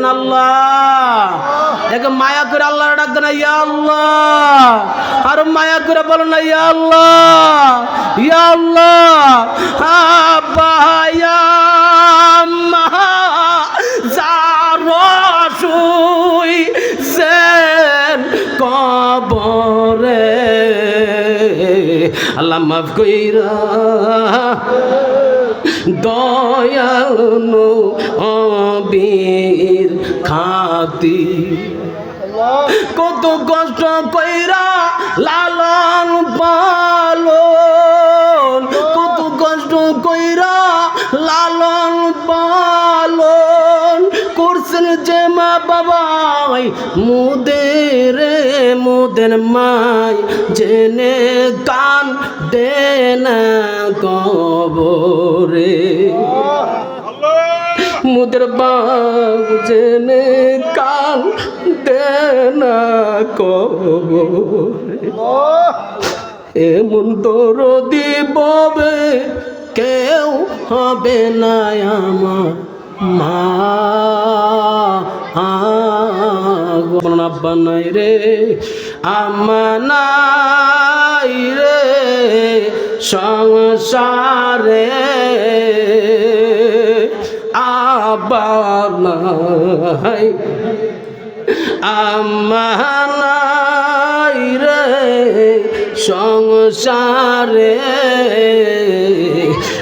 দেন আল্লাহ। এক মায়া করে আল্লাহ ডাক দেন, ইয়া আল্লাহ। আর মায়া করে বলো না, ইয়া আল্লাহ। ইয়া আল্লাহ। আল্লাহ মাফ কইরা দয়াল নবীর খাতি। কত কষ্ট কইরা লালন পালন কত কষ্ট কইরা লালন করছেন যে মা বাবাই, মুদের মুদের মাই, জেনে কান দেন কবরে। মুদের বাগ জেনে কান দেন কবরে। এমন তোর দিববে কেউ হবে না আমার। মা আব্বা রে আমা নাই রে সংসারে আব্বা নাই আমানাই রে সংসারে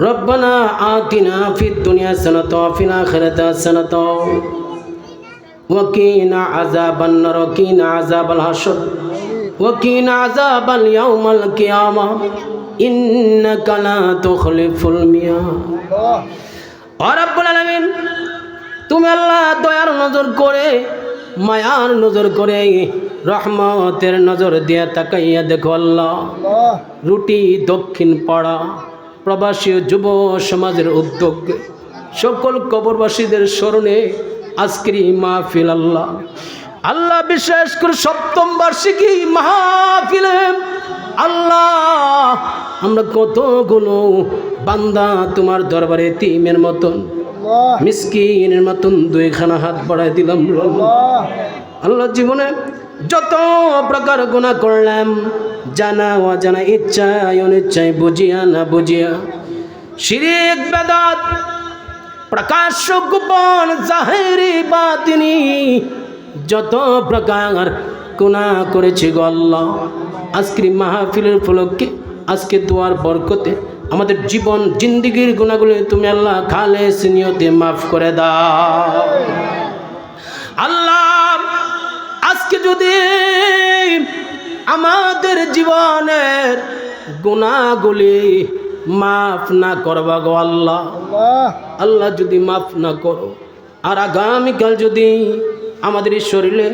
ربنا آتنا في الدنيا حسنة وفي الآخرة حسنة وقنا عذاب النار وقنا عذاب الحشر وقنا عذاب اليوم القيامة إنك لا تخلف الميعاد আল্লাহ অরাব্বুল আলামিন তুমি আল্লাহ দয়ার নজর করে মায়ার নজর করে রহমতের নজর দিয়ে তাকাইয়া দেখো আল্লাহ আল্লাহ রুটি দক্ষিণ পাড়া প্রবাসী যুব সমাজের উদ্যোগ সকল কবরবাসীদের স্মরণে আজকের মাহফিল আল্লাহ। আল্লাহ বিশেষ করে সপ্তম বার্ষিকী মাহফিলে আল্লাহ আমরা কতগুলো বান্দা তোমার দরবারে তিমের মতন মিসকিনের মতন দুইখানা হাত বাড়াই দিলাম আল্লাহ। জীবনে যত প্রকার গুণা করলাম জানা অজানা ইচ্ছায় অনিচ্ছায় বুঝিয়া না বুঝিয়া। শিরিক বেদাত, প্রকাশ্য গোপন জাহেরি বাতিনি, যত প্রকার গুণা করেছি গো আল্লাহ। আজকের মাহফিলের উপলক্ষে আজকে দুয়ার বরকতে আমাদের জীবন, জিন্দিগির গুণাগুলি তুমি আল্লাহ খালে সিনিয়তে মাফ করে দাও। আল্লাহ, আজকে যদি আমাদের জীবনের গুণাগুলি মাফ না করবা গো আল্লাহ। আল্লাহ। যদি মাফ না করো আর আগামীকাল যদি আমাদের শরীরে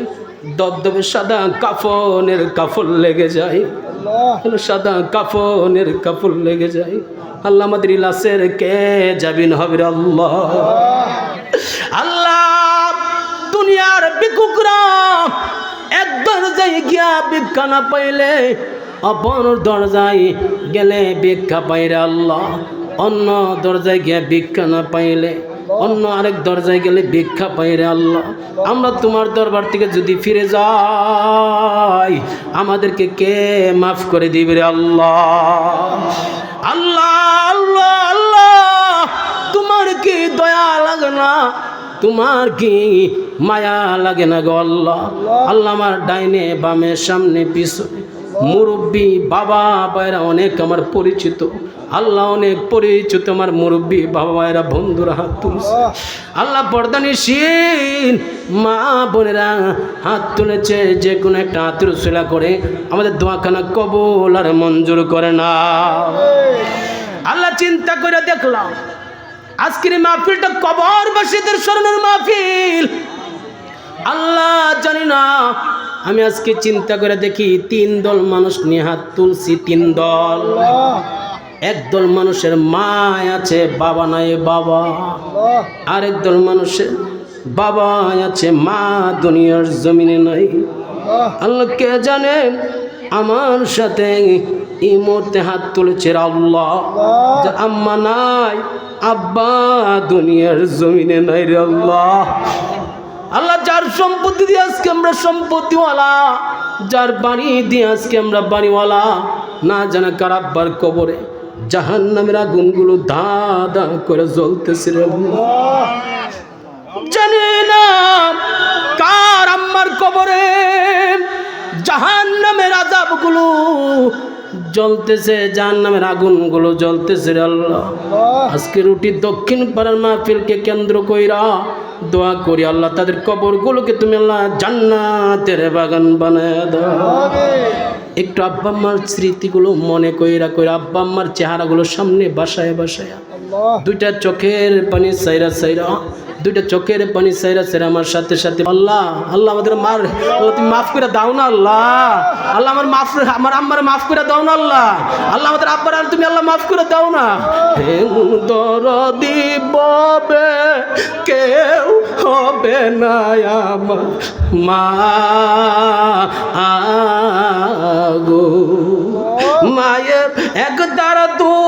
দবদবে সাদা কাফনের কাফল লেগে যায় সাদা কাফনের কাফল লেগে যায় আল্লাহ আমাদের লাশের কে যাবিন হবে আল্লাহ। আল্লাহ। দুনিয়ার বিকুকরা এক দরজায় গিয়া ভিক্ষা না পাইলে অপর দরজায় গেলে ভিক্ষা পাইরে আল্লাহ। অন্য দরজায় গিয়া ভিক্ষা না পাইলে, অন্য আরেক দরজায় গেলে ভিক্ষা পাইরে আল্লাহ। আমরা তোমার দরবার থেকে যদি ফিরে যাই, আমাদেরকে কে মাফ করে দিবে রে আল্লাহ? আল্লাহ আল্লাহ আল্লাহ, তোমার কি দয়া লাগে না? তোমার কি মায়া লাগে না গো আল্লাহ? আল্লাহ। আমার ডাইনে বামে সামনে পিছনে। মুরব্বী বাবা বাইরা অনেক আমার পরিচিত। আল্লাহ অনেক পরিচিত আমার মুরব্বী বাবা ভাইরা বন্ধুরা হাত তুলছে। আল্লাহ। বরদানি শীন মা বোনেরা হাত তুলেছে যে কোনো একটা হাতের সেলা করে আমাদের দোয়াখানা কবল আর মঞ্জুর করে না আল্লাহ চিন্তা করে দেখলাম। আজকের মাহফিলটা কবরবাসীদের স্মরণের মাহফিল। আল্লাহ জানি না, আমি আজকে চিন্তা করে দেখি তিন দল মানুষ নিয়ে হাত তুলছি তিন দল। একদল মানুষের মা আছে, বাবা নাই বাবা। আরেক দল মানুষের বাবা আছে, মা দুনিয়ার জমিনে নাই। আল্লাহ কে জানে আমার সাথে এই মুহূর্তে হাত তুলেছে আল্লাহ। আম্মা নাই আব্বা, দুনিয়ার জমিনে নাই রে আল্লাহ আল্লাহ যার সম্পত্তি দিয়ে আজকে আমরা সম্পত্তিওয়ালা, যার বাড়ি দিয়ে আজকে আমরা বাড়িওয়ালা না জানা কার আব্বার কবরে জাহান নামের আগুনগুলো ধা ধা করে জ্বলতেছে রে আল্লাহ। আল্লাহ না কার আম্মার কবরে জাহান নামের আজাবগুলো জ্বলতেছে জাহান নামের আগুনগুলো জ্বলতেছে রে আল্লাহ। আল্লাহ। আজকে রুটি দক্ষিণ পাড়ার মাহফিলকে কেন্দ্র কইরা দোয়া করি আল্লাহ তাদের কবরগুলোকে তুমি আল্লাহ জান্নাতের বাগান বানায় দাও। একটু আব্বা আম্মার স্মৃতিগুলো মনে কইরা কইরা আব্বা আম্মার চেহারাগুলো সামনে বাসায় বাসায়। দুইটা চোখের পানি সাইরা সাইরা দুইটা চোখের পানি সাইরা সাইরা আমার সাথে সাথে, আল্লাহ আল্লাহ আমাদের মার, আল্লাহ তুমি মাফ করে দাও না, আল্লাহ। আল্লাহ আমার মাফ, আমার আম্মার মাফ করে দাও না, আল্লাহ। আল্লাহ আমাদের আব্বার আর তুমি আল্লাহ মাফ করে দাও না। হে দরদি ববে, কেউ হবে না আমার মা আগো। মায়ের এক দার দুধের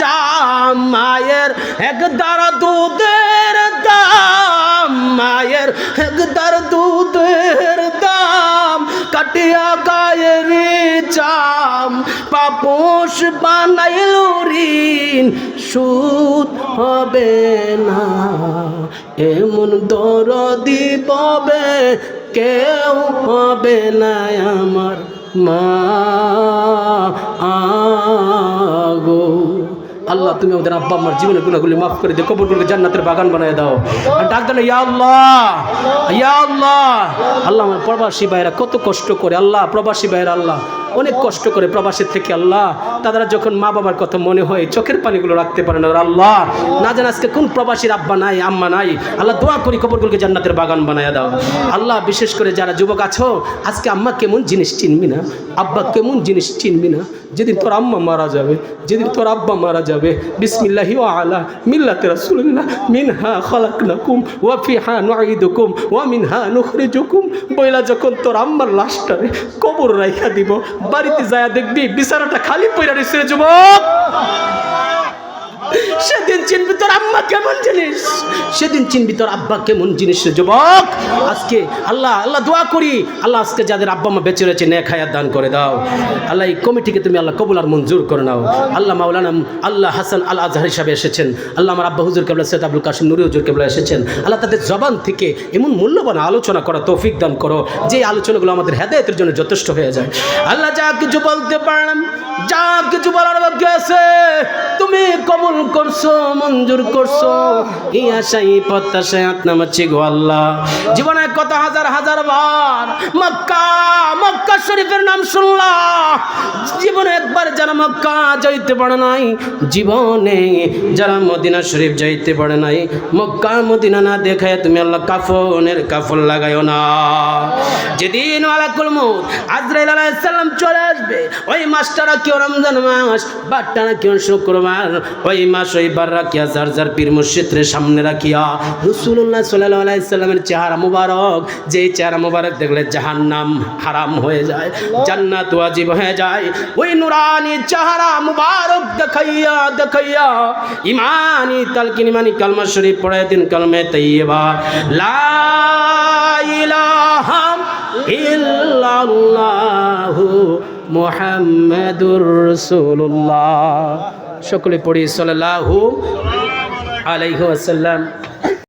চাম মায়ের একদার দুধের দাম, মায়ের একদার দুধের দাম, কাটিয়া গায়ের চাম পাপোশ বানাইল ঋণ, সুদ হবে না। এমন দরদি পাবে, কেউ হবে না আমার মা আগো আল্লাহ, তুমি ওদের আব্বা আমার জীবনের গুণাগুলি মাফ করে দিও কবরগুলোকে জান্নাতের বাগান বানিয়ে দাও। আর ডাক দেন ইয়া আল্লাহ ইয়া আল্লাহ। আল্লাহ আমার প্রবাসী ভাইরা কত কষ্ট করে, আল্লাহ, প্রবাসী ভাইরা আল্লাহ। অনেক কষ্ট করে প্রবাসী থেকে আল্লাহ তারা যখন মা বাবার কথা মনে হয় চোখের পানিগুলো রাখতে পারে না আল্লাহ, না জান আজকে কোন প্রবাসীর আব্বা নাই, আম্মা নাই। আল্লাহ দোয়া করি কবরগুলোকে জান্নাতের বাগান বানায় দাও। আল্লাহ বিশেষ করে যারা যুবক আছো, আজকে আম্মা কেমন জিনিস চিনবি না? আব্বা কেমন জিনিস চিনবি না? যেদিন তোর আম্মা মারা যাবে, যেদিন তোর আব্বা মারা যাবে, বিসমিল্লাহি আলা মিল্লাতে রাসূলুল্লাহ, মিনহা খালাকনাকুম ওয়া ফিহা নুঈদুকুম ওয়া মিনহা নুখরিজুকুম। বইলা যখন তোর আম্মার লাশটারে কবর রাইখা দিব বাড়িতে যায়া দেখবি বিছানাটা খালি পইরা রয়েছে যুবক। সেদিন চিনবি তোর আম্মা কেমন জিনিস? সেদিন চিনবি তোর আব্বা কেমন জিনিস যুবক। আজকে আল্লাহ আল্লাহ দোয়া করি। আল্লাহ আজকে যাদের আব্বা মা বেঁচে রয়েছে নে খায়াত দান করে দাও। আল্লাহ এই কমিটিকে তুমি আল্লাহ কবুল আর মঞ্জুর করে নাও। আল্লাহ মাওলানা, আল্লাহ হাসান আল আজহার হিসাবে এসেছেন। আল্লাহ আমার আব্বা হুজুর কেবলা, সৈয়দ আবুল কাশিম নুরি হুজুর কেবলা এসেছেন। আল্লাহ তাদের জবান থেকে এমন মূল্যবান আলোচনা করা তৌফিক দান করো, যে আলোচনাগুলো আমাদের হেদায়তের জন্য যথেষ্ট হয়ে যায়। আল্লাহ যা কিছু বলতে পারলাম, যা কিছু বলার ভাগ্য আছে, তুমি কবুল করছ, মঞ্জুর করছ। এই আশাই প্রত্যাশায় নামাচ্ছি গো আল্লাহ। জীবনে কত হাজার হাজার বার মক্কা মক্কা শরীফের নাম শুনলাম জীবনে একবার যারা মক্কা যাইতে পারে নাই, জীবনে যারা মদিনা শরীফ যাইতে পারে নাই, মক্কা মদিনা না দেখায় তুমি আল্লাহ কাফনের কাফল লাগাইও না। যেদিন আলাকুল মউত আজরাইল আলাইহিস সালাম চলে আসবে, ওই মাসটারা কেউ রমজান মাস বারটারা কেউ শুক্রবার, ওই মাস ওই বার রাখিয়া যার যার পীর মুর্শিদের সামনে রাখিয়া রসুল্লাহ সাল্লাহ আলাইসাল্লামের চেহারা মুবারক যে চেহারা মুবারক দেখলে জাহান্নাম হারাম হয়ে যায় জান্নাত ওয়াজিব হয়ে যায়। ওই নুরানি চেহারা মুবারক দেখাইয়া দেখাইয়া, ইমানি তালকিন, ইমানি কালমা শরীফ পড়ায় দিন কালমে তৈবা লা ইল্লাল্লাহু মুহাম্মাদুর রাসূলুল্লাহ। সকলে পড়ি, সাল্লাল্লাহু আলাইহি ওয়াসাল্লাম।